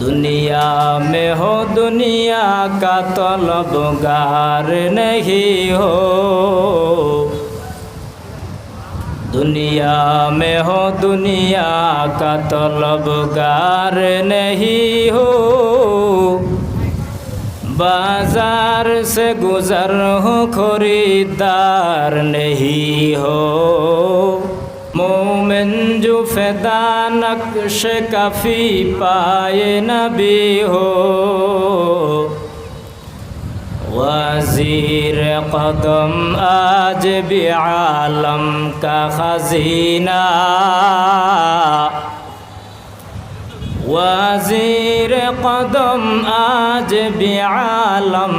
दुनिया में हो, दुनिया का तलबगार नहीं हो। दुनिया में हो, दुनिया का तलबगार नहीं हो। बाज़ार से गुजर हो, खरीदार नहीं हो। मोमिन जो फैदा नक्श कफी पाए नबी हो वजीर कदम आज भी आलम का खजीना वजीर कदम आज भी आलम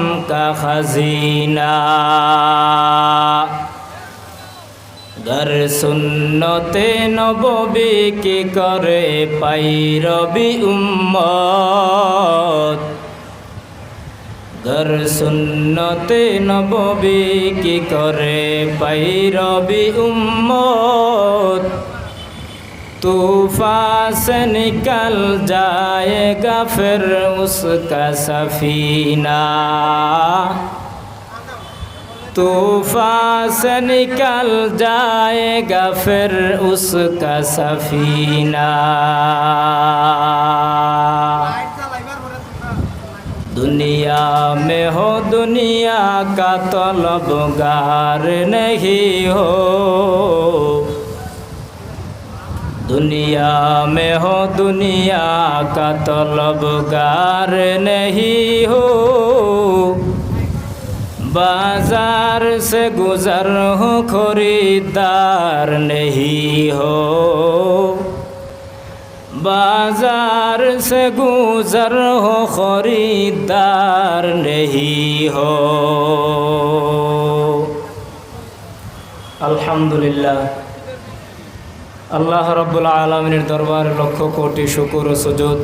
তার সুন্নতে নববীকে করে পাই রবি উম্মত? ঘর সুন্নতে নববীকে করে পাই রবি উম্মত? طوفان سے نکل جائے گا پھر اس کا سفینہ तूफान से निकल जाएगा फिर उसका सफीना दुनिया में हो दुनिया का तलबगार नहीं हो दुनिया में हो दुनिया का तलबगार नहीं हो बाजार से गुजर हो खरीदार नहीं हो बाजार से गुजर हो खरीदार नहीं हो আলহামদুলিল্লাহ আল্লাহ রব্বুল আলমিনের দরবারে লক্ষ কোটি শুকুর ও সুযোগ